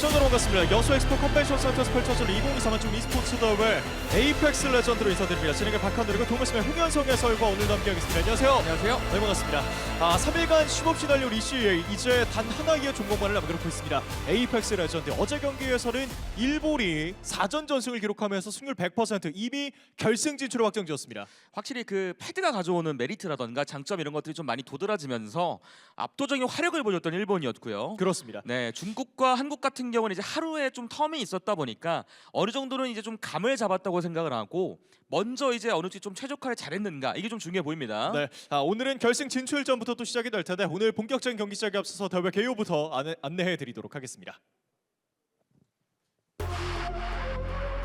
시청자 반갑습니다. 여수 엑스포 컨벤션 센터에서 펼쳐질 2023 한중 e스포츠 대회 에이펙스 레전드로 인사드립니다. 진행의 박한드리고 동물심의 홍현성 해설과 오늘 함께하겠습니다. 안녕하세요. 안녕하세요. 네, 반갑습니다. 아, 3일간 쉼없이 달려온 이슈에 이제 단 하나의 종목만을 남겨놓고 있습니다. 에이펙스 레전드 어제 경기에서는 일본이 4전 전승을 기록하면서 승률 100% 이미 결승 진출을 확정지었습니다. 확실히 그 패드가 가져오는 메리트라던가 장점 이런 것들이 좀 많이 도드라지면서 압도적인 화력을 보여줬던 일본이었고요. 그렇습니다. 네, 중국과 한국 같은 경우는 이제 하루에 좀 텀이 있었다 보니까 어느 정도는 이제 좀 감을 잡았다고 생각을 하고 먼저 이제 어느 쪽이 좀 최적화를 잘했는가 이게 좀 중요해 보입니다. 네, 아, 오늘은 결승 진출전부터 또 시작이 될 텐데 오늘 본격적인 경기 시작에 앞서서 대회 개요부터 안내, 안내해 드리도록 하겠습니다.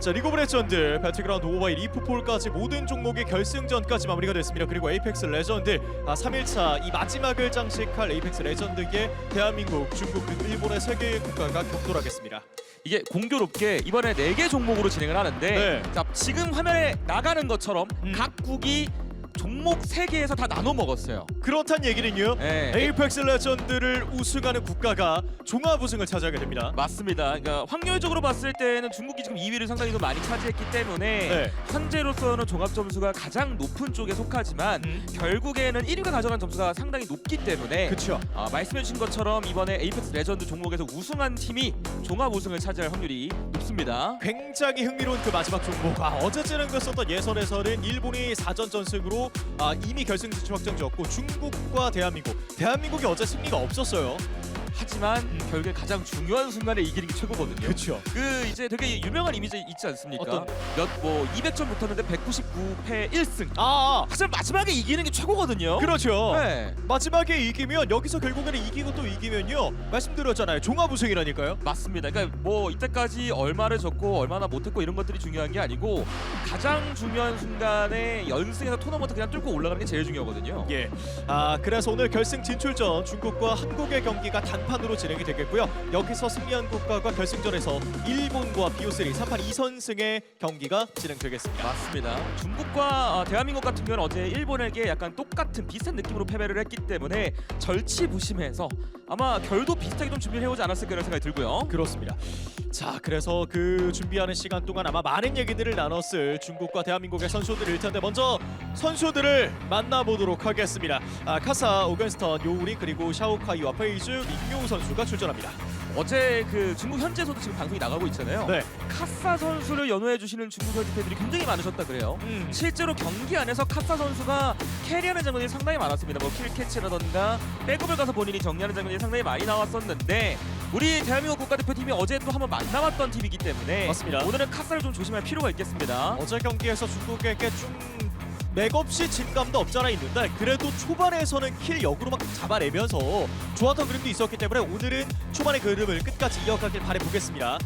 자 리그 오브 레전드 배틀그라운드 5와1 이프폴까지 모든 종목의 결승전까지 마무리가 됐습니다. 그리고 에이펙스 레전드 아, 3일차 이 마지막을 장식할 에이펙스 레전드에 대한민국, 중국 등 일본의 세 개의 국가가 격돌하겠습니다. 이게 공교롭게 이번에 네 개 종목으로 진행을 하는데 네. 자, 지금 화면에 나가는 것처럼 음. 각국이 종목 세 개에서 다 나눠 먹었어요. 그렇단 얘기는요. 네. 에이펙스 레전드를 우승하는 국가가 종합 우승을 차지하게 됩니다. 맞습니다. 그러니까 확률적으로 봤을 때는 중국이 지금 2위를 상당히 좀 많이 차지했기 때문에 네. 현재로서는 종합 점수가 가장 높은 쪽에 속하지만 음. 결국에는 1위가 가져간 점수가 상당히 높기 때문에 그렇죠. 아, 말씀해주신 것처럼 이번에 에이펙스 레전드 종목에서 우승한 팀이 종합 우승을 차지할 확률이 높습니다. 굉장히 흥미로운 그 마지막 종목. 아, 어제 진행됐었던 예선에서는 일본이 4전 전승으로 아, 이미 결승 진출 확정 지었고 중국과 대한민국. 대한민국이 어제 승리가 없었어요. 하지만 결국에 가장 중요한 순간에 이기는 게 최고거든요. 그렇죠. 그 이제 되게 유명한 이미지 있지 않습니까? 어떤? 몇뭐 200점 붙었는데 199패 1승. 아, 하지만 마지막에 이기는 게 최고거든요. 그렇죠. 네. 마지막에 이기면 여기서 결국에는 이기고 또 이기면요. 말씀드렸잖아요. 종합 우승이라니까요. 맞습니다. 그러니까 뭐 이때까지 얼마를 졌고 얼마나 못했고 이런 것들이 중요한 게 아니고 가장 중요한 순간에 연승에서 토너먼트 그냥 뚫고 올라가는 게 제일 중요하거든요. 예. 아, 그래서 오늘 결승 진출전 중국과 한국의 경기가 단판 으로 진행이 되겠고요. 여기서 승리한 국가가 결승전에서 일본과 BO3 3판 2선승의 경기가 진행되겠습니다. 맞습니다. 중국과 어, 대한민국 같은 경우는 어제 일본에게 약간 똑같은 비슷한 느낌으로 패배를 했기 때문에 절치부심해서 아마 결도 비슷하게 좀 준비를 해오지 않았을까 이런 생각이 들고요. 그렇습니다. 자, 그래서 그 준비하는 시간 동안 아마 많은 얘기들을 나눴을 중국과 대한민국의 선수들일 텐데 먼저 선수들을 만나보도록 하겠습니다. 아, 카사, 오겐스턴, 요우리 그리고 샤오카이와 페이즈, 민규 선수가 출전합니다. 어제 그 중국 현지에서도 지금 방송이 나가고 있잖아요. 네. 카사 선수를 연호해 주시는 중국 현지 팬들이 굉장히 많으셨다 그래요. 음. 실제로 경기 안에서 카사 선수가 캐리하는 장면이 상당히 많았습니다. 뭐 킬캐치라던가 백업을 가서 본인이 정리하는 장면이 상당히 많이 나왔었는데 우리 대한민국 국가대표팀이 어제 또 한번 만나봤던 팀이기 때문에 맞습니다. 오늘은 카사를 좀 조심할 필요가 있겠습니다. 어제 경기에서 중국에게 좀 맥없이 진 감도 없잖아 있는데 그래도 초반에서는 킬 역으로 막 잡아내면서 좋았던 그림도 있었기 때문에 오늘은 초반의 그림을 끝까지 이어가길 바라보겠습니다.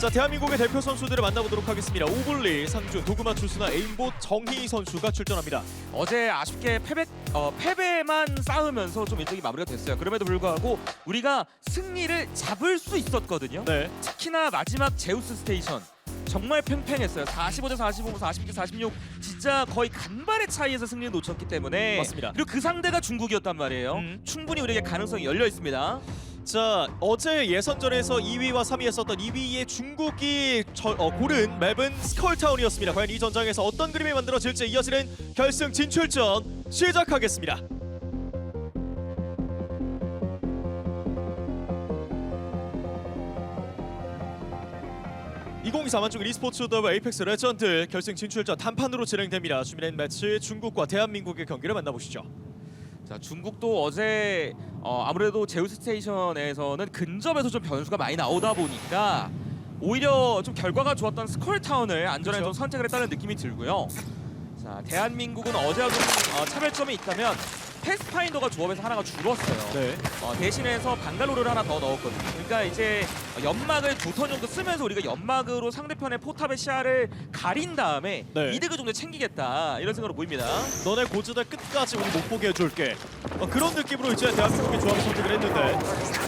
자 대한민국의 대표 선수들을 만나보도록 하겠습니다. 오블리, 상준, 도그마 출수나 에임봇, 정희 선수가 출전합니다. 어제 아쉽게 패배 어, 패배만 쌓으면서 좀 일정이 마무리가 됐어요. 그럼에도 불구하고 우리가 승리를 잡을 수 있었거든요. 네, 특히나 마지막 제우스 스테이션 정말 팽팽했어요. 45대 45, 46대 46 진짜 거의 간발의 차이에서 승리를 놓쳤기 때문에 맞습니다. 그리고 그 상대가 중국이었단 말이에요. 음. 충분히 우리에게 가능성이 열려 있습니다. 자 어제 예선전에서 2위와 3위 했었던 2위의 중국이 저, 어, 고른 맵은 스컬타운이었습니다. 과연 이 전장에서 어떤 그림이 만들어질지 이어지는 결승 진출전 시작하겠습니다. (2024) 만중 e스포츠 대회 에이펙스 레전드 결승 진출전 단판으로 진행됩니다. 준비된 매치 중국과 대한민국의 경기를 만나보시죠. 자 중국도 어제 어, 아무래도 제우스 스테이션에서는 근접에서 좀 변수가 많이 나오다 보니까 오히려 좀 결과가 좋았던 스컬타운을 안전에 그렇죠. 좀 선택을 했다는 느낌이 들고요. 자 대한민국은 어제와 좀 어, 차별점이 있다면 패스파인더가 조합에서 하나가 줄었어요. 네. 어, 대신해서 방갈로를 하나 더 넣었거든요. 그러니까 이제 연막을 두 턴 정도 쓰면서 우리가 연막으로 상대편의 포탑의 시야를 가린 다음에 네. 이득을 좀 더 챙기겠다 이런 생각으로 보입니다. 너네 고지대 끝까지 우리 못 보게 해줄게. 어, 그런 느낌으로 이제 대한민국의 조합을 선택을 했는데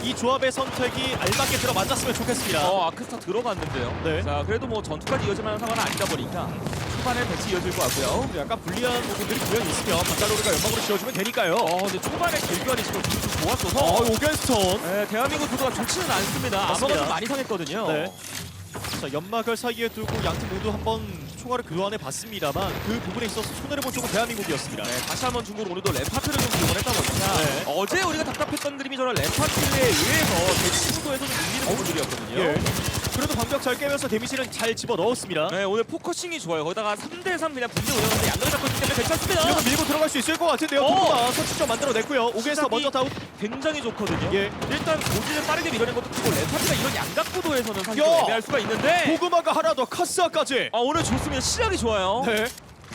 이 조합의 선택이 알맞게 들어맞았으면 좋겠습니다. 어 아크스타 들어갔는데요. 네. 자 그래도 뭐 전투까지 이어질 만한 상황은 아니다 보니까 초반에 배치 이어질 것 같고요. 약간 불리한 부분들이 분명히 있으면 박달로르가 연막으로 지어주면 되니까요. 있으니까요. 어, 근데 초반에 결과이 지금 좀 좋았어서 어, 오겐스턴. 네, 대한민국 구도가 좋지는 않습니다. 맞습니다. 좀 많이 상했거든요. 네. 자, 연막을 사이에 두고 양팀 모두 한번 총알을 교환해 봤습니다만 그 부분에 있어서 손해를 본 쪽은 대한민국이었습니다. 네, 다시 한번 중국 오늘도 램파트를 좀 이용을 했다 보니까 네. 어제 우리가 답답했던 그림이 저런 램파트에 의해서 대치구도에서 좀 밀리는 부분들이었거든요. 예. 그래도 방벽 잘 깨면서 데미지는 잘 집어 넣었습니다. 네, 오늘 포커싱이 좋아요. 거기다가 3대3 그냥 분대 운영하는데 양각을 잡고 있기 때문에 괜찮습니다. 밀고 들어갈 수 있을 것 같은데요. 어. 도구가 선취점 만들어냈고요. 시작이- 먼저 다운. 굉장히 좋거든요. 예. 일단 고지를 빠르게 밀어낸 것도 크고 램파트가 이런 양각 구도에서는 사실 좀 야! 애매할 수가 있는데 고구마가 하나 더 카스아까지. 아, 오늘 좋습니다. 시작이 좋아요. 네.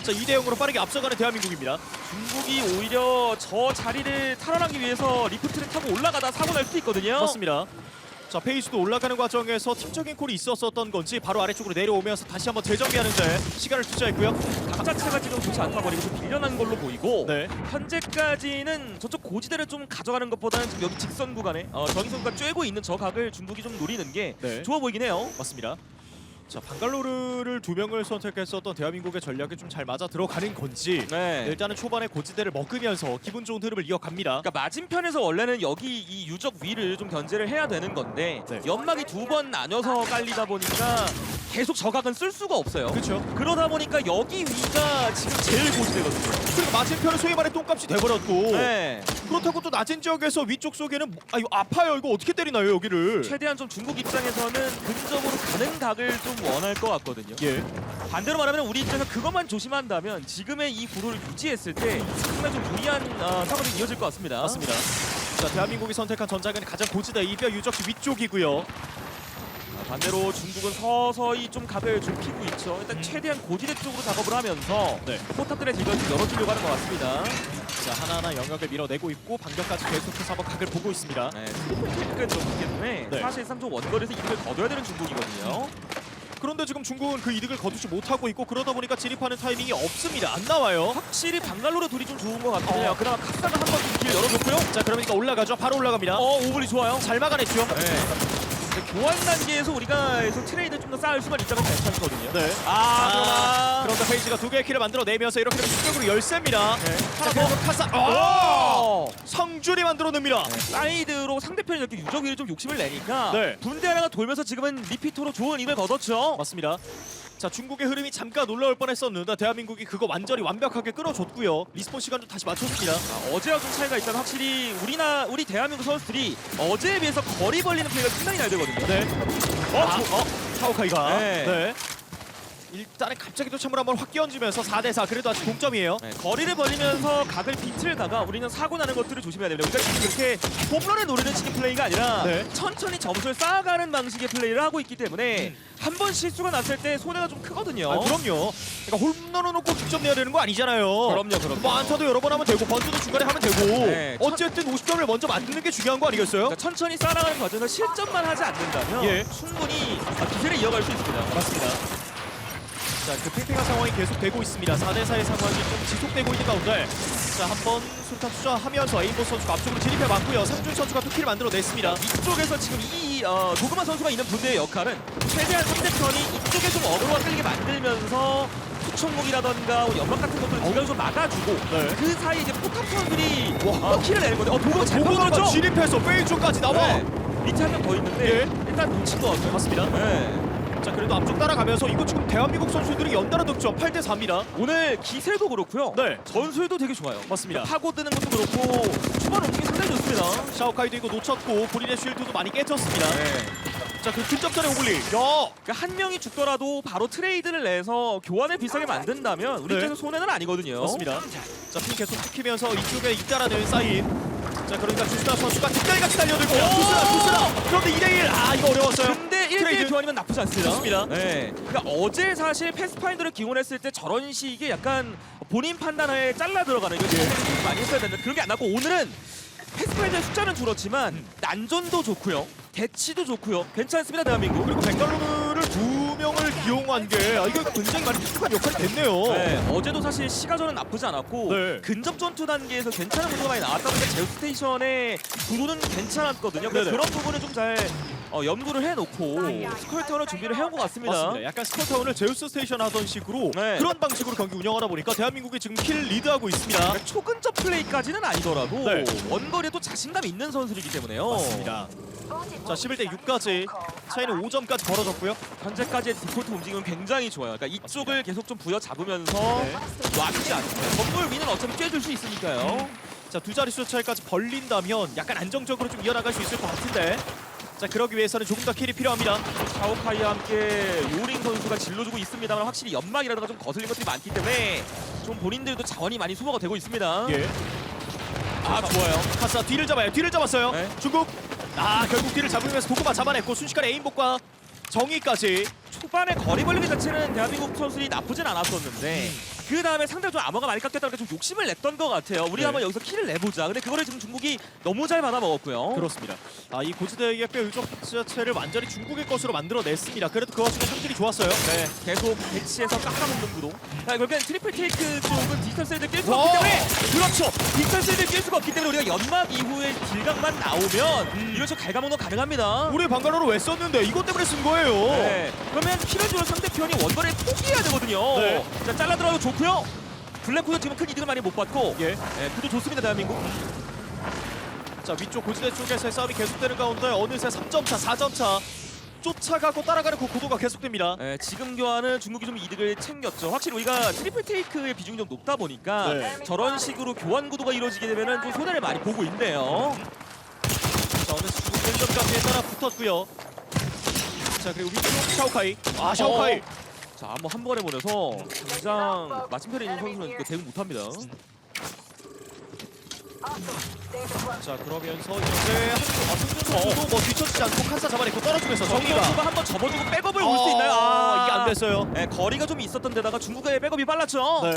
자, 2대 0으로 빠르게 앞서가는 대한민국입니다. 중국이 오히려 저 자리를 탈환하기 위해서 리프트를 타고 올라가다 사고 날 수도 있거든요. 맞습니다. 자, 페이스도 올라가는 과정에서 팀적인 콜이 있었었던 건지 바로 아래쪽으로 내려오면서 다시 한번 재정비하는 데 시간을 투자했고요. 각 자체가 지금 좋지 않다 버리고 좀 빌려난 걸로 보이고 네. 현재까지는 저쪽 고지대를 좀 가져가는 것보다는 지금 여기 직선 구간에 어, 정희선수가 쬐고 있는 저 각을 중국이 좀 노리는 게 네. 좋아 보이긴 해요. 맞습니다. 자, 방갈로르를 두 명을 선택했었던 대한민국의 전략이 좀 잘 맞아 들어가는 건지 네. 일단은 초반에 고지대를 먹으면서 기분 좋은 흐름을 이어갑니다. 그러니까 맞은편에서 원래는 여기 이 유적 위를 좀 견제를 해야 되는 건데 네. 연막이 두 번 나뉘어서 깔리다 보니까 계속 저각은 쓸 수가 없어요. 그렇죠. 그러다 보니까 여기 위가 지금 제일 고지대거든요. 그리고 맞은편은 소위 말해 똥값이 돼버렸고 네. 그렇다고 또 낮은 지역에서 위쪽 속에는 뭐- 아 이거 아파요 이거 어떻게 때리나요 여기를 최대한 좀 중국 입장에서는 근접으로 가는 각을 좀 원할 것 같거든요. 예 반대로 말하면 우리 입장에서 그것만 조심한다면 지금의 이 구도를 유지했을 때 상당히 좀 무리한 어, 상황이 이어질 것 같습니다. 맞습니다 자 대한민국이 선택한 전장은 가장 고지대 이별 유적지 위쪽이고요 아, 반대로 중국은 서서히 좀 각을 좁히고 있죠. 일단 음. 최대한 고지대 쪽으로 작업을 하면서 네. 포탑들의 대결을 좀 열어주려고 하는 것 같습니다. 자 하나하나 영역을 밀어내고 있고 반격까지 계속해서 한번 각을 보고 있습니다 네, 트리플 킬까지 들었기 때문에 네. 사실상 좀 원거리에서 이득을 거둬야 되는 중국이거든요. 그런데 지금 중국은 그 이득을 거두지 못하고 있고 그러다 보니까 진입하는 타이밍이 없습니다 안 나와요 확실히 방갈로르 둘이 좀 좋은 것 같긴 어. 그나마 카사가 한번좀길 열어줬고요. 자 그러니까 올라가죠 바로 올라갑니다 어, 오블이 좋아요. 잘 막아냈죠 네. 교환 단계에서 우리가 계속 트레이드 좀 더 쌓을 수만 있다면 괜찮거든요. 네 아, 그런데 페이지가 두 개의 킬을 만들어내면서 이렇게 되면 충격으로 열세입니다 네. 자 그래서 카사 어! 어! 성준이 만들어냅니다 네, 사이드로 상대편이 이렇게 유적 위를 좀 욕심을 내니까 네. 분대 하나가 돌면서 지금은 리피터로 좋은 이을 거뒀죠. 맞습니다. 자 중국의 흐름이 잠깐 올라올 뻔했었는데 대한민국이 그거 완전히 완벽하게 끌어줬고요. 리스폰 시간도 다시 맞췄습니다. 아, 어제와 좀 차이가 있다면 확실히 우리나 우리 대한민국 선수들이 어제에 비해서 거리 벌리는 플레이가 상당히 잘 되거든요. 네. 어, 아, 저- 어, 차오카이가. 네. 네. 일단은 갑자기 또 참으로 한번 확 끼얹으면서 4대4 그래도 아직 동점이에요. 네, 거리를 벌리면서 각을 비틀다가 우리는 사고 나는 것들을 조심해야 됩니다. 우리가 지금 이렇게 홈런을 노리는 식의 플레이가 아니라 네. 천천히 점수를 쌓아가는 방식의 플레이를 하고 있기 때문에 한 번 실수가 났을 때 손해가 좀 크거든요. 아, 그럼요. 그러니까 홈런을 놓고 득점 내야 되는 거 아니잖아요. 그럼요, 그럼요. 뭐 안타도 여러 번 하면 되고 번트도 중간에 하면 되고 네, 천- 어쨌든 50점을 먼저 만드는 게 중요한 거 아니겠어요? 그러니까 천천히 쌓아가는 과정에서 실점만 하지 않는다면 예. 충분히 아, 기세를 이어갈 수 있습니다. 맞습니다. 자, 그 팽팽한 상황이 계속되고 있습니다. 4대4의 상황이 좀 지속되고 있는 가운데 자, 한번 수류탄 투자하면서 에인보 선수가 앞쪽으로 진입해 봤고요. 상준 선수가 투키를 만들어냈습니다. 이쪽에서 지금 이 어, 도그마 선수가 있는 분대의 역할은 최대한 상대편이 이쪽에 좀 어그로가 끌리게 만들면서 투척목이라던가 연막 같은 것들을 중간에 좀 막아주고 네. 그 사이 이제 포탑 선수들이 와. 어, 키를 내는 건데 어, 도그마 잘 도구가? 진입해서 페이쪽까지 나와. 네. 밑에 한 명 더 있는데 예. 일단 놓친 것 같아요. 맞습니다. 네. 자, 그래도 앞쪽 따라가면서 이거 지금 대한민국 선수들이 연달아 득점 8대 4입니다. 오늘 기세도 그렇고요. 네. 전술도 되게 좋아요. 맞습니다. 파고드는 것도 그렇고 초반 움직임이 상당히 좋습니다. 샤오카이도 이거 놓쳤고 본인의 쉴드도 많이 깨졌습니다. 네. 자, 그 근접전에 오블리. 야! 그러니까 한 명이 죽더라도 바로 트레이드를 내서 교환을 비싸게 만든다면 우리 네. 입장에서 손해는 아니거든요. 맞습니다. 자, 핀 계속 찍히면서 이쪽에 잇따라는 사인. 자, 그러니까 주스나 선수가 뒷다리 같이 달려들고 오! 주스나, 주스나. 그런데 2대1. 아, 이거 어려웠어요. 근데 1대1 트레이드. 교환이면 나쁘지 않습니다. 좋습니다. 네. 그러니까 어제 사실 패스파인더를 기원했을 때 저런 식의 약간 본인 판단하에 잘라 들어가는 이거 좀 많이 했어야 되는데 그런 게 안 나고 오늘은 패스파인더의 숫자는 줄었지만 난전도 좋고요. 대치도 좋고요. 괜찮습니다, 대한민국. 그리고 벵갈루르를 두 명을 기용한 게 아, 이거 굉장히 많이 획득한 역할이 됐네요. 네, 어제도 사실 시가전은 나쁘지 않았고 네. 근접 전투 단계에서 괜찮은 구도가 많이 나왔다 보니까 제우 스테이션의 구도는 괜찮았거든요. 그래서 네네. 그런 부분을 좀잘 어, 연구를 해놓고 스컬터를 준비를 해온 것 같습니다. 맞습니다. 약간 스쿼타운을 제우스 스테이션 하던 식으로 네. 그런 방식으로 경기 운영하다 보니까 대한민국이 지금 킬 리드하고 있습니다. 그러니까 초근접 플레이까지는 아니더라도 네. 원거리에도 자신감 있는 선수이기 때문에요. 맞습니다. 자 11대 6까지 차이는 5점까지 벌어졌고요. 현재까지의 디폴트 움직임은 굉장히 좋아요. 그러니까 이쪽을 계속 좀 부여 잡으면서 네. 놔주지 않습니다. 건물 위는 어차피 쬐줄 수 있으니까요. 자 두 자릿수 차이까지 벌린다면 약간 안정적으로 좀 이어나갈 수 있을 것 같은데 자 그러기 위해서는 조금 더 킬이 필요합니다. 샤오카이와 함께 요링 선수가 질러주고 있습니다만 확실히 연막이라든가 좀 거슬린 것들이 많기 때문에 좀 본인들도 자원이 많이 소모가 되고 있습니다. 예. 아 좋아요. 카사 뒤를 잡아요. 뒤를 잡았어요. 네. 중국 아 결국 뒤를 잡으면서 도구마 잡아냈고 순식간에 에임복과 정의까지 초반에 거리 벌리기 자체는 대한민국 선수들이 나쁘진 않았었는데 그 다음에 상대가 좀 암호가 많이 깎였다는 좀 욕심을 냈던 것 같아요. 우리 네. 한번 여기서 킬을 내보자. 근데 그거를 지금 중국이 너무 잘 받아 먹었고요. 그렇습니다. 아 이 고지대의 꽤 의족 자체를 완전히 중국의 것으로 만들어냈습니다. 그래도 그 와중에 성질이 좋았어요. 네, 계속 배치해서 깎아먹는 구도. 자, 결국엔 트리플 테이크 쪽은 디지털 셀들 깰 수가 와! 없기 때문에 그렇죠. 디지털 셀들 깰 수가 없기 때문에 우리가 연막 이후에 딜각만 나오면 음. 이런 식으로 거 가능합니다. 우리 방가로를 왜 썼는데 이것 때문에 쓴 거예요. 네, 그러면 필연적으로 상대편이 원거리에 포기해야 되거든요. 네. 자, 잘라 들어가고 좋고 요. 블랙호도 지금 큰 이득을 많이 못 받고 예. 네, 구도 좋습니다 대한민국. 자 위쪽 고지대 쪽에서의 싸움이 계속되는 가운데 어느새 3점 차, 4점 차 쫓아가고 따라가는 그 구도가 계속됩니다. 네, 지금 교환은 중국이 좀 이득을 챙겼죠. 확실히 우리가 트리플 테이크의 비중이 좀 높다 보니까 네. 저런 식으로 교환 구도가 이루어지게 되면 좀 손해를 많이 보고 있네요. 자 어느새 중국 1점까지 따라 붙었고요. 자 그리고 위쪽 샤오카이. 아 샤오카이. 어. 자, 한번 한 번에 보내서 당장 마침편에 있는 선수는 이거 대응 못합니다. 자 그러면서 이제 아, 승준 선수도 뭐 뒤처지지 않고 칸사 잡아내고 떨어지면서 정의가. 정의가 한번 접어주고 백업을 올 수 있나요? 아, 이게 안 됐어요. 네, 거리가 좀 있었던 데다가 중국의 백업이 빨랐죠. 네.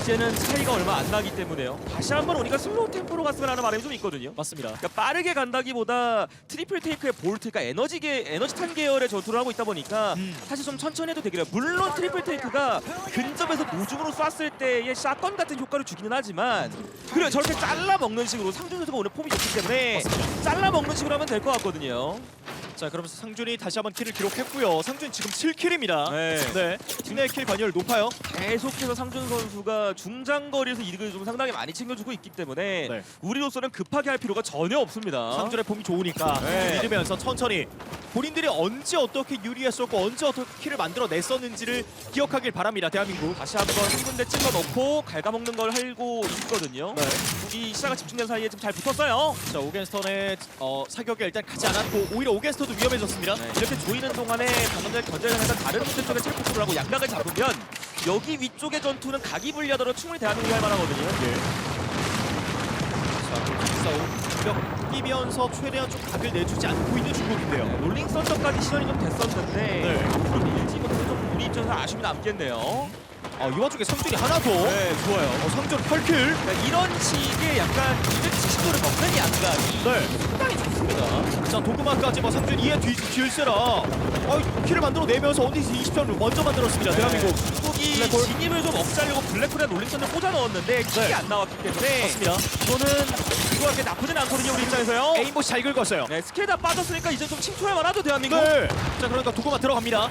이제는 차이가 얼마 안 나기 때문에요. 다시 한번 우리가 슬로우 템포로 갔으면 하는 바람이 좀 있거든요. 맞습니다. 그러니까 빠르게 간다기보다 트리플 테이크의 볼트, 그러니까 에너지계 에너지 탄 계열의 전투를 하고 있다 보니까 음. 사실 좀 천천히 해도 되긴 해요. 물론 트리플 테이크가 근접에서 노중으로 쐈을 때의 샷건 같은 효과를 주기는 하지만 그래 저렇게 잘라 먹는 식으로 상준 선수가 오늘 폼이 좋기 때문에 잘라 먹는 식으로 하면 될 것 같거든요. 자 그러면서 상준이 다시 한번 킬을 기록했고요. 상준 지금 7킬입니다. 네. 네. 팀내 킬 관여율 높아요. 계속해서 상준 선수가 중장거리에서 이득을 좀 상당히 많이 챙겨주고 있기 때문에 네. 우리로서는 급하게 할 필요가 전혀 없습니다. 상준의 폼이 좋으니까 네. 믿으면서 천천히 본인들이 언제 어떻게 유리했었고 언제 어떻게 킬을 만들어냈었는지를 기억하길 바랍니다. 대한민국. 다시 한번 한 군데 찔러 넣고 갉아먹는 걸 하고 있거든요. 네. 우리 시야가 집중된 사이에 좀잘 붙었어요. 자 오겐스턴의 어, 사격에 일단 가지 않았고 오히려 오겐스턴 도 위험해졌습니다. 네, 이렇게 조이는 동안에 방금 전에 견제를 하던 다른 분들 쪽에 체크를 하고 양각을 잡으면 여기 위쪽의 전투는 각이 불리하더라도 충분히 대한민국이 할 만하거든요. 예. 자 싸움 끼면서 최대한 좀 각을 내주지 않고 있는 중국인데요. 네, 롤링 썬더까지 시전이 좀 됐었는데 네. 그럼 일지 못해서 좀 우리 입장에서 아쉬움이 남겠네요. 아, 이 와중에 성준이 하나 더. 네, 좋아요. 어, 성준 8킬. 그러니까 이런 식의 약간 270도를 먹는 양각이 네. 자 도구마까지 뭐 상준 2에 뒤 뒤을세라. 어, 킬을 만들어내면서 어디서 20점을 먼저 만들었습니다. 대한민국. 중국이 블랙홀. 진입을 좀 억제하려고 블랙홀에 롤링선을 꽂아 넣었는데 킥이 네. 안 나왔기 때문에 맞습니다. 이거는 그거하게 나쁘진 않거든요 우리 입장에서요. 에임봇이 잘 긁었어요. 네 스킬 다 빠졌으니까 이제 좀 침투해만 하죠 대한민국. 네. 자 그러니까 도구마 들어갑니다.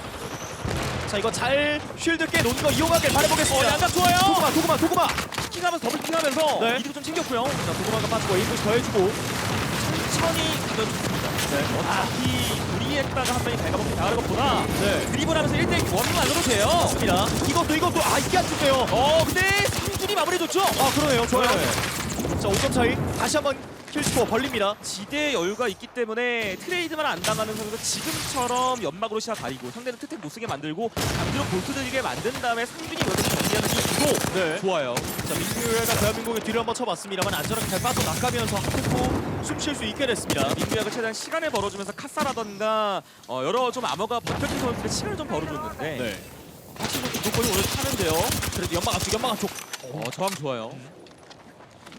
자 이거 잘 쉴드 깨 놓는 거 이용하길 어 바라보겠습니다. 양각 좋아요. 도구마 도구마 도구마. 킹하면서 더블 킹하면서 네. 이득 좀 챙겼고요. 자 도구마가 빠지고 에임봇 더해주고. 천천히 좋습니다. 네. 어차피 무리했다가 한 번에 갈가먹기 당하는 것보다 네. 드리블 하면서 1대1 원만으로 돼요. 맞습니다. 이것도 이것도 아 이게 안 좋네요. 어 근데 상준이 마무리해줬죠. 아 그러네요. 좋아요. 네. 자 5점 차이. 다시 한번 킬스코어 벌립니다. 지대 여유가 있기 때문에 트레이드만 안 당하는 선수가 지금처럼 연막으로 시야 가리고 상대는 트택 못 쓰게 만들고 강제로 볼트 들게 만든 다음에 상준이 여기서 정리하는 이 구도 네. 좋아요. 자 민규가 대한민국의 뒤를 한번 쳐봤습니다만 안전하게 잘 빠져나가면서 한템포 숨 쉴 수 있게 됐습니다. 민규야가 최대한 시간을 벌어주면서 카사라던가 어, 여러 좀 암호가 버텨준 선수들의 시간을 좀 벌어줬는데 네. 확실히 조건이 오늘 타는데요. 그래도 연막 안쪽 연막 안쪽 어, 저함 좋아요.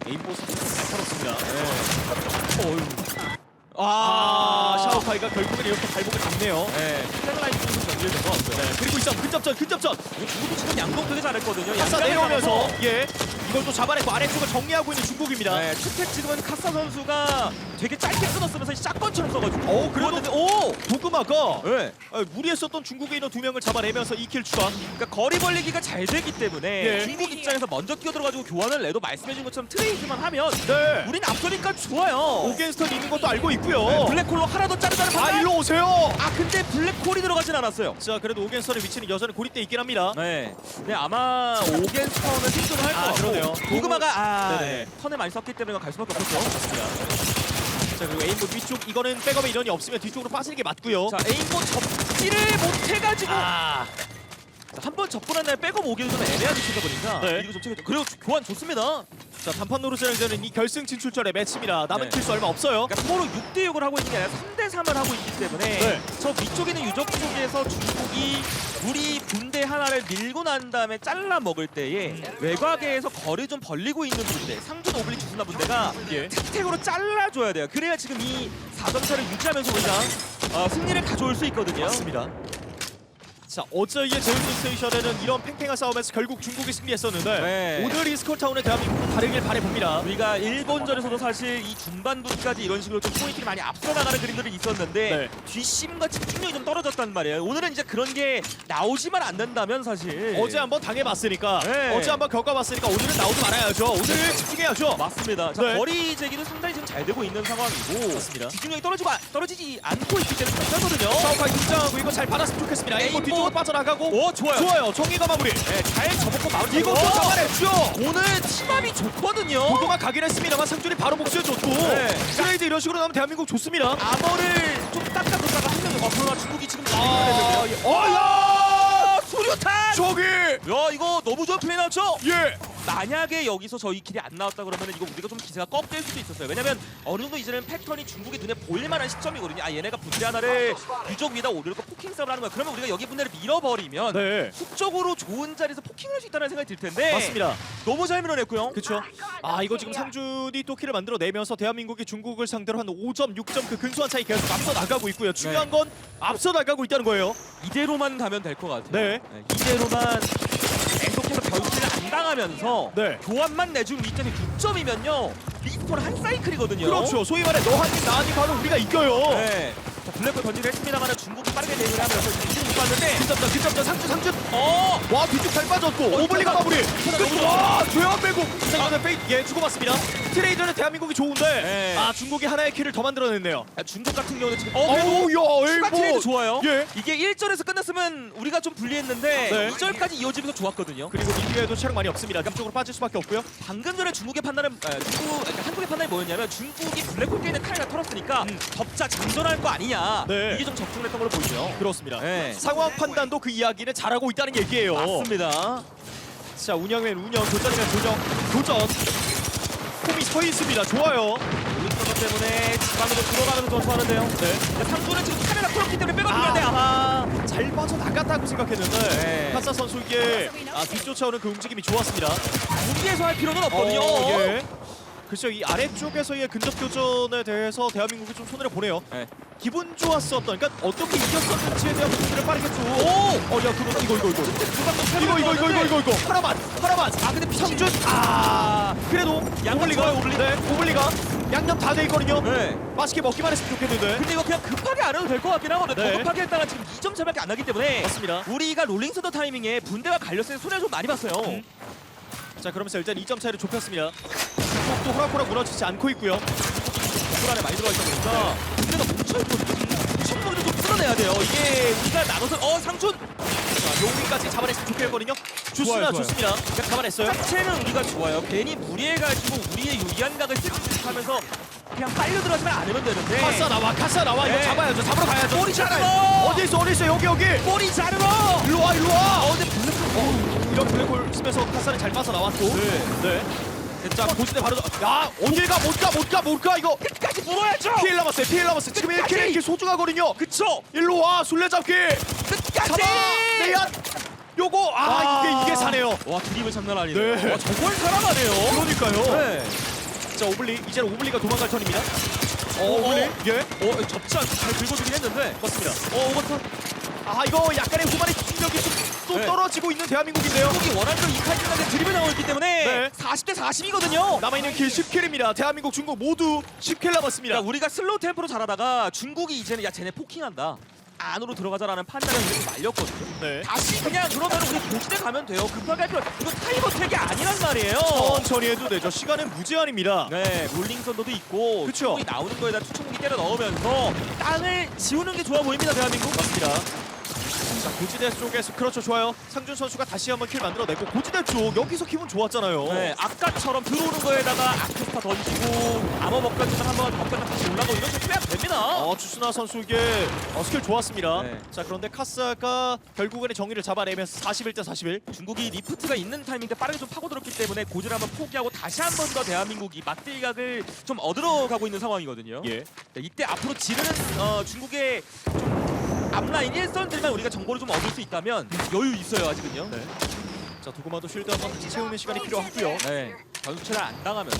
에임보스 잘 털었습니다. 네. 어휴. 아, 아, 샤오카이. 스파이가 결국은 이렇게 발목을 잡네요. 네, 플랫라인 쪽에서 연결된 것 같고요. 네, 그리고 있어 근접전 근접전 중국도 지금 양동 되게 잘했거든요. 카사 내려오면서 예 이걸 또 잡아냈고 아래쪽을 정리하고 있는 중국입니다. 네, 투택 지금은 카사 선수가 되게 짧게 끊었으면서 샷건처럼 써가지고. 어, 그래도- 좋았는데, 오! 도그마가 네. 아, 무리했었던 중국의 인원 두 명을 잡아내면서 2킬 추가. 그러니까 거리 벌리기가 잘 되기 때문에 예. 중국 입장에서 먼저 뛰어들어가지고 교환을 내도 말씀해준 것처럼 트레이드만 하면 네. 우린 앞서니까 좋아요. 오겐스턴 있는 것도 알고 있고요. 네, 블랙홀로 하나도 자르자르 아 판단. 일로 오세요. 아 근데 블랙홀이 들어가진 않았어요. 자 그래도 오겐스턴의 위치는 여전히 고립돼 있긴 합니다. 네. 네 아마 오겐스턴은 생존을 할것 아, 같고 그러네요. 도그마가 아 네네. 네. 턴을 많이 썼기 때문에 갈 수밖에 없었죠. 자 그리고 에임보 뒤쪽 이거는 백업에 인원이 없으면 뒤쪽으로 빠지는 게 맞고요. 자 에임보 접지를 못해가지고 아 한 번 접근한 날 백업 오기는 좀 애매하게 치다 보니까 네. 이거 좀 챙겼죠. 그리고 교환 좋습니다. 자 단판 노르제랑전은 이 결승 진출전의 매치입니다. 남은 네. 킬수 얼마 없어요. 그러니까 서로 6대 6을 하고 있는 게 아니라 3대 3을 하고 있기 때문에 네. 저 위쪽에 있는 유적 쪽에서 중국이 우리 군대 하나를 밀고 난 다음에 잘라 먹을 때에 외곽에서 거리 좀 벌리고 있는 분대 상준 오블릭 주스나 분대가 예. 택택으로 잘라줘야 돼요. 그래야 지금 이 4점 차를 유지하면서 우리가 어, 승리를 가져올 수 있거든요. 맞습니다. 자 어제의 제우스 스테이션에는 이런 팽팽한 싸움에서 결국 중국이 승리했었는데 네. 오늘 이 스콜타운은 대한민국은 다르길 바래봅니다. 우리가 일본전에서도 사실 이 중반부까지 이런 식으로 좀 포인트를 많이 앞서 나가는 그림들이 있었는데 네. 뒷심과 집중력이 좀 떨어졌단 말이에요. 오늘은 이제 그런 게 나오지만 않는다면 사실 어제 한번 당해봤으니까 네. 어제 한번 겪어봤으니까 오늘은 나오지 말아야죠. 오늘 집중해야죠. 맞습니다. 자, 네. 거리 제기도 상당히 지금 잘 되고 있는 상황이고 맞습니다. 집중력이 떨어지고 아- 떨어지지 않고 있기 때문에 괜찮거든요. 사우파이 등장하고 이거 잘 받았으면 좋겠습니다. 에이모. 뒤쪽 으로 빠져나가고 오 좋아요. 좋아요. 정의가 마무리. 네, 잘 접었고 마무리. 이것도 오! 잡아냈죠. 오늘 팀합이 좋거든요. 도도가 가긴 했습니다만 상준이 바로 목수해줬고 네. 트레이드 이런 식으로 나오면 대한민국 좋습니다. 아머를 좀 닦아줬다가 한 명이 어 그러나 중국이 지금 아, 아, 예. 어, 야! 수류탄. 저기 야 이거 너무 좋은 플레이 나왔죠? 예. 만약에 여기서 저희 길이 안 나왔다 그러면 이거 우리가 좀 기세가 꺾일 수도 있었어요. 왜냐면 어느 정도 이제는 패턴이 중국의 눈에 보일 만한 시점이거든요. 아 얘네가 분대 하나를 유적 위에다 올리고 포킹 싸움을 하는 거야. 그러면 우리가 여기 분대를 밀어버리면 네. 속적으로 좋은 자리에서 포킹을 할수 있다는 생각이 들 텐데 맞습니다. 너무 잘 밀어냈고요. 그렇죠. 아 이거 지금 상준이 또 킬을 만들어내면서 대한민국이 중국을 상대로 한 5점, 6점 그 근소한 차이 계속 앞서 나가고 있고요. 중요한 건 앞서 나가고 있다는 거예요. 이대로만 가면 될 것 같아요. 네. 이대로만 계속해서 변수를 안 당하면서 네. 교환만 내주는 리턴이 6점이면요. 리스톤 한 사이클이거든요. 그렇죠. 소위 말해 너 한입 나한입 하면 우리가 이겨요. 네. 자, 블랙홀 던지를 했습니다만 중국이 빠르게 대응을 하면서 이득 못 봤는데 근접전, 근접전, 상준, 상준. 어! 와 뒤쪽 잘 빠졌고 오블리가 마무리. 끝. 와 조현 빼고. 상준의 페이 예 주고받습니다. 트레이드는 대한민국이 좋은데 네. 아 중국이 하나의 킬을 더 만들어냈네요. 야, 중국 같은 경우는 지금 어 그래도 어우 야 추가 트레이드 엘보. 좋아요. 예. 이게 1절에서 끝났으면 우리가 좀 불리했는데 네. 2절까지 이어지면서 좋았거든요. 그리고 이후에도 체력 많이 없습니다. 뒤쪽으로 빠질 수밖에 없고요. 방금 전에 중국의 판단은 아, 중국 그러니까 한국의 판단이 뭐였냐면 중국이 블랙홀 게임에 칼을 털었으니까 음. 덮자 장전할 거 아니냐 네. 이게 좀 적중했던 걸로 보이죠. 그렇습니다. 네. 상황 판단도 그 이야기는 잘하고 있다 는 얘기예요. 맞습니다. 자 운영면 운영, 교전이면 교정, 교전. 폼이 서 있습니다. 좋아요. 우리커버 때문에 지방으로 들어가는 전투하는데요. 네. 상주는 지금 카메라 풀었기 때문에 빼고 아, 들는데 아하. 잘 빠져 나갔다고 생각했는데 네. 카사 선수에게 아, 뒤쫓아오는 그 움직임이 좋았습니다. 무기에서 할 필요는 없거든요. 어, 예. 글쎄요, 이 아래쪽에서의 근접 교전에 대해서 대한민국이 좀 손해를 보네요. 네. 기분 좋았었던, 그러니까 어떻게 이겼었는지에 대한 부분들을 빠르게 쭉. 오! 어, 야, 그거 이거 이거 이거. 이거 이거 이거 이거 이거 이거 하나만 하나만 아 근데 상준 아 그래도 좋아요, 오블리. 네 오블리가 양념 다 돼 있거든요 네. 맛있게 먹기만 했으면 좋겠는데 근데 이거 그냥 급하게 안 해도 될 것 같긴 하거든. 네. 더 급하게 했다가 지금 2점 차밖에 안 나기 때문에 맞습니다 우리가 롤링스더 타이밍에 분대가 갈렸을 때 손해를 좀 많이 봤어요. 음. 자 그러면서 일단 2점 차이를 좁혔습니다 또 호락호락 무너지지 않고 있고요 그 안에 많이 들어가 있다 보니까 분대가 뭉쳐있거든요. 충분히 좀 쓸어내야 돼요. 이게 우리가 나눠서 어 상준 자 용기까지 잡아냈으면 좋겠거든요 좋습니다 좋아요, 좋아요. 좋습니다 그냥 잡아냈어요 자체는 우리가 좋아요. 괜히 무리해가지고 우리의 유리한 각을 쓰면서 그냥 빨려 들어가지만 않으면 되는데 카사 나와 카사 나와 이거 네. 잡아야죠 잡으러 가야죠 꼬리. 잡아! 어디 있어 어디 있어 여기 여기 꼬리 자르러! 일로 와 일로 와어 근데 블랙 어, 이런 블랙홀 쓰면서 카사는 잘 빠져나왔고 네. 네. 자 고지대 바로 야 어딜 가 못가 못가 못가 이거 끝까지 물어야죠! 피해 남았어요 피해 남았어요 지금 1킬 1킬 소중하거든요 그쵸! 일로 와 술래잡기 끝까지! 잡아 내연 요거 아, 아. 이게 이게 사네요 와 드립은 장난 아니네요. 네. 와 저걸 살아가네요. 그러니까요 네. 자 오블리 이제는 오블리가 도망갈 턴입니다 오블리? 예. 어, 접지 않고 잘 긁어주긴 했는데. 맞습니다. 어, 오버턴. 아 이거 약간의 후반의 집중력이 좀 또 네. 떨어지고 있는 대한민국인데요. 한국이 원활대로 이카이팅한테 드립을 나고 있기 때문에 네. 40대 40이거든요. 남아있는 킬 10킬입니다. 대한민국, 중국 모두 10킬 남았습니다. 그러니까 우리가 슬로우 템포로 잘하다가 중국이 이제는 야 쟤네 포킹한다. 안으로 들어가자라는 판단을 이렇게 말렸거든요. 네. 다시 그냥 그러면 우리 고지대 가면 돼요. 급하게 할 필요 이거 타이머 택이 아니란 말이에요. 천천히 해도 되죠. 시간은 무제한입니다. 네, 롤링 선도도 있고 그쵸. 나오는 거에다 추총기 때려 넣으면서 땅을 지우는 게 좋아 보입니다, 대한민국. 맞습니다. 자 고지대 쪽에서 그렇죠 좋아요. 상준 선수가 다시 한번 킬 만들어내고 고지대 쪽 여기서 기분 좋았잖아요. 네, 아까처럼 들어오는 거에다가 아크스타 던지고 암호 먹가지만 한번 먹가지 다시 올라가고 이런 식으로 빼면 됩니다. 어, 주스나 선수에게 어, 스킬 좋았습니다. 네. 자 그런데 카스가 결국에는 정리를 잡아내면서 41대 41. 중국이 리프트가 있는 타이밍 때 빠르게 좀 파고들었기 때문에 고지를 한번 포기하고 다시 한 번 더 대한민국이 맞대각을 좀 얻으러 가고 있는 상황이거든요. 예. 네, 이때 앞으로 지르는 어, 중국의 좀 앞라인 1선들만 우리가 정보를 좀 얻을 수 있다면 여유 있어요 아직은요. 네. 자 도구마도 쉴드 한번 같이 채우는 시간이 필요하고요. 네. 변수체를 안 당하면서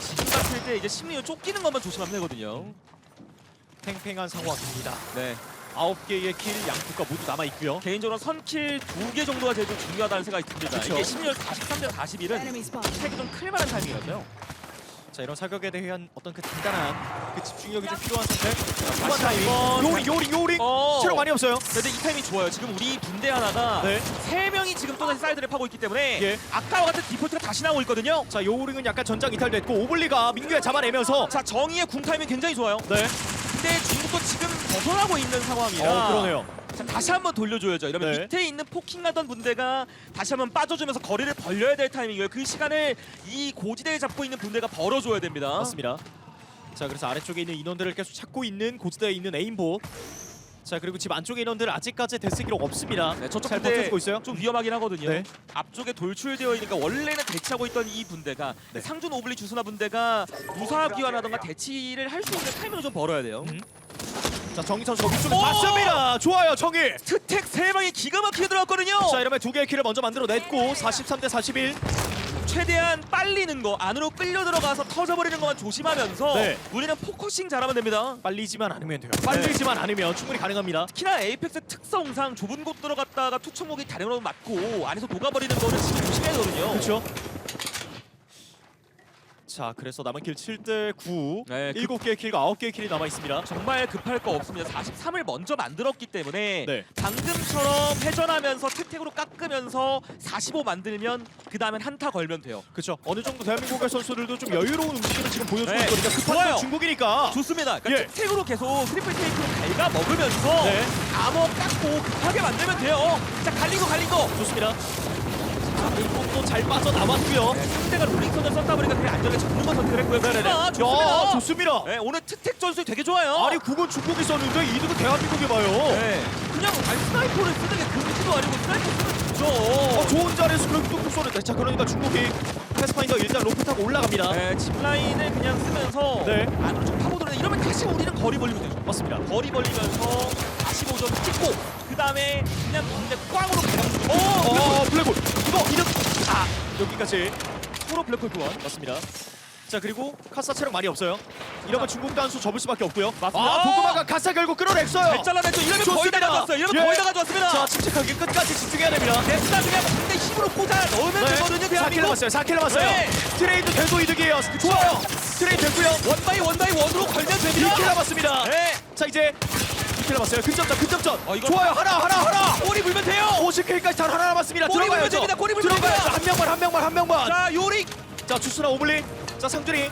지금 같을 때 이제 심리로 쫓기는 것만 조심하면 되거든요. 팽팽한 상황입니다. 네. 아홉 개의 킬 양쪽과 모두 남아 있고요. 개인적으로 선킬 두 개 정도가 제일 좀 중요하다는 생각이 듭니다. 그쵸. 이게 심리를 43대 41은 Enemy spotted. 색이 좀 클 만한 타이밍이라서요. 자 이런 사격에 대한 어떤 그 단단한 그 집중력이 좀 필요한 상태. 자, 후반 다시 타이밍. 한번. 요링 요링 요링. 어. 체력 많이 없어요. 근데 이 타이밍 좋아요. 지금 우리 군대 하나가 네. 세 명이 지금 또다시 사이드를 파고 있기 때문에 예. 아까와 같은 디폴트가 다시 나오고 있거든요. 자 요링은 약간 전장 이탈됐고 오블리가 민규에 잡아내면서 자 정의의 궁 타이밍 굉장히 좋아요. 네. 근데 중국도 지금 벗어나고 있는 상황이라 어 그러네요. 자, 다시 한번 돌려줘야죠. 이러면 네. 밑에 있는 포킹하던 분대가 다시 한번 빠져주면서 거리를 벌려야 될 타이밍이에요. 그 시간을 이 고지대에 잡고 있는 분대가 벌어줘야 됩니다. 맞습니다. 자 그래서 아래쪽에 있는 인원들을 계속 찾고 있는 고지대에 있는 에임보. 자 그리고 집 안쪽에 인원들 아직까지 데스 기록 없습니다. 네, 저쪽 잘 분대 버텨주고 있어요. 좀 위험하긴 하거든요. 네. 앞쪽에 돌출되어 있으니까 원래는 대치하고 있던 이 분대가 네. 상준 오블리 주스나 분대가 무사 기환하던가 대치를 할 수 있는 타이밍을 좀 벌어야 돼요. 음. 자 정희선 저기 쪽에 오! 봤습니다. 좋아요 정희. 세 방이 기가 막히게 들어갔거든요. 자 이러면 두 개의 킬을 먼저 만들어냈고 43 대 41. 최대한 빨리는 거 안으로 끌려 들어가서 터져버리는 것만 조심하면서 네. 우리는 포커싱 잘하면 됩니다. 빨리지만 않으면 돼요. 빨리지만 않으면 충분히 가능합니다. 특히나 에이펙스 특성상 좁은 곳 들어갔다가 투척목이 다른 으로 맞고 안에서 녹아버리는 거는 진짜 조심해야 되거든요. 그렇죠. 자 그래서 남은 킬 7대 9. 네, 그- 7개의 킬과 9개의 킬이 남아 있습니다. 정말 급할 거 없습니다. 43을 먼저 만들었기 때문에 네. 방금처럼 회전하면서 택택으로 깎으면서 45 만들면 그 다음엔 한타 걸면 돼요. 그렇죠. 어느 정도 대한민국의 선수들도 좀 여유로운 움직임을 지금 보여주고 네. 있거든요. 급한 좋아요. 건 중국이니까. 좋습니다. 그러니까 예. 택택으로 계속 트리플 테이크로 갉아 먹으면서 네. 암호 깎고 급하게 만들면 돼요. 자 갈리고 갈리고. 좋습니다. 자, 이것도 잘 빠져나왔고요. 네, 상대가 롤링선을 썼다 보니까 되게 안전하게 접는 걸 선택을 했고요. 네네네. 아, 야, 좋습니다. 좋습니다. 네, 오늘 특택 전술 되게 좋아요. 아니 그건 중국이 썼는데 이득은 대한민국이 봐요. 네, 그냥 아니, 스나이퍼를 쓰는 게 금지도 아니고 스나이퍼 쓰면 되죠. 어, 좋은 자리에서 그렇게 뚝뚝 쏘는데 자 그러니까 중국이 패스파인더 일단 로프 타고 올라갑니다. 네, 짚라인을 그냥 쓰면서 네. 안으로 좀 파고들어 이러면 다시 우리는 거리 벌리면 되죠. 맞습니다. 거리 벌리면서 45점 찍고 그 다음에 그냥 군대 꽝으로 가려고 어, 블랙홀. 이거 이득. 아, 여기까지 서로 블랙홀 교환. 맞습니다. 자 그리고 카사 체력 많이 없어요. 이러면 중국 단수 접을 수밖에 없고요. 맞습니다. 아 도구마가 카사 결국 끌어냈어요. 잘 잘라냈죠. 이러면 거의 다 좋습니다. 가져왔어요. 이러면 예. 거의 다 가져왔습니다. 자 침착하게 끝까지 집중해야 됩니다. 데스나 그냥 군대 힘으로 꽂아 넣으면 되거든요. 4킬 대한민국. 남았어요. 4킬 남았어요. 네. 트레이드 돼도 이득이에요. 좋아요. 트레이드 됐고요. 원바이 원바이 원으로 걸면 2킬 됩니다. 남았습니다. 네. 자 이제 2킬 남았어요. 근접전 근접전. 어, 이거- 좋아요. 하나 하나 하나. 꼬리 불면 돼요. 50킬까지 단 하나 남았습니다. 꼬리 들어가야죠. 됩니다. 꼬리 불면 들어가야죠. 됩니다. 한 명만 한 명만 한 명만. 자, 자 요리. 주스나 오블리. 자 상준이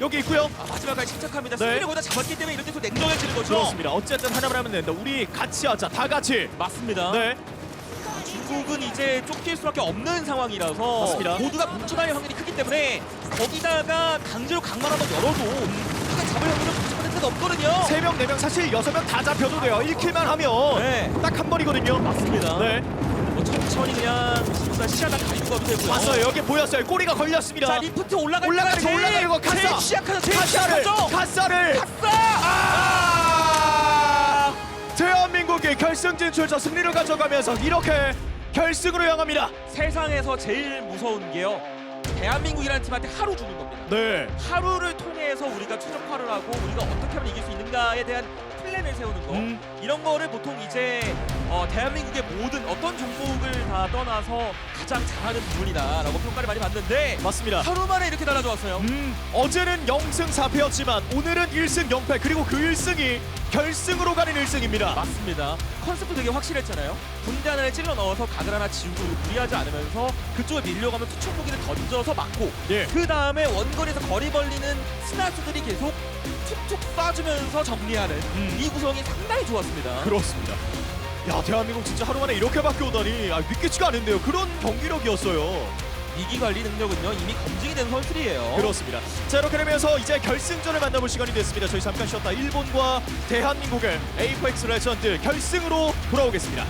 여기 있고요. 아, 마지막까지 침착합니다. 네. 승리를 거다 잡았기 때문에 이런 데서 냉정해지는 거죠. 그렇습니다. 어쨌든 하나만 하면 된다. 우리 같이 하자. 다 같이. 맞습니다. 네. 중국은 이제 쫓길 수밖에 없는 상황이라서 맞습니다. 모두가 뭉쳐다닐 확률이 크기 때문에 거기다가 강제로 강만 한번 열어도 우리가 잡을 확률은 90% 넘거든요. 세 명, 네 명, 사실 여섯 명다 잡혀도 돼요. 1킬만 하면 네. 딱 한 번이거든요. 맞습니다. 네. 뭐 천천히 그냥 진짜 시야다 가지고 가도 되고요. 봤어요. 여기 보였어요. 꼬리가 걸렸습니다. 자 리프트 올라갈 올라가는 거 올라가는 거 제일 카사. 취약하죠. 제일 카사를 취약하죠. 카사를 카사. 아! 대한민국이 결승 진출자 승리를 가져가면서 이렇게 결승으로 향합니다. 세상에서 제일 무서운 게요. 대한민국이라는 팀한테 하루 주는 겁니다. 네. 하루를 통해서 우리가 최적화를 하고 우리가 어떻게 하면 이길 수 있는가에 대한 플랜을 세우는 거 음. 이런 거를 보통 이제 어, 대한민국의 모든 어떤 종목을 다 떠나서 가장 잘하는 부분이다라고 평가를 많이 받는데 맞습니다. 하루 만에 이렇게 달라져왔어요. 음, 어제는 0승 4패였지만 오늘은 1승 0패 그리고 그 1승이 결승으로 가는 1승입니다. 맞습니다. 컨셉도 되게 확실했잖아요. 군대 하나를 찔러 넣어서 각을 하나 지우고 무리하지 않으면서 그쪽에 밀려가면 투척 무기를 던져서 막고 예. 그 다음에 원거리에서 거리 벌리는 스나수들이 계속 툭툭 쏴주면서 정리하는 음. 이 구성이 상당히 좋았습니다. 그렇습니다. 야 대한민국 진짜 하루 만에 이렇게 바뀌어오다니 아, 믿기지가 않은데요. 그런 경기력이었어요. 위기 관리 능력은요 이미 검증이 된 선수들이에요. 그렇습니다. 자 이렇게 되면서 이제 결승전을 만나볼 시간이 됐습니다. 저희 잠깐 쉬었다 일본과 대한민국의 에이펙스 레전드 결승으로 돌아오겠습니다.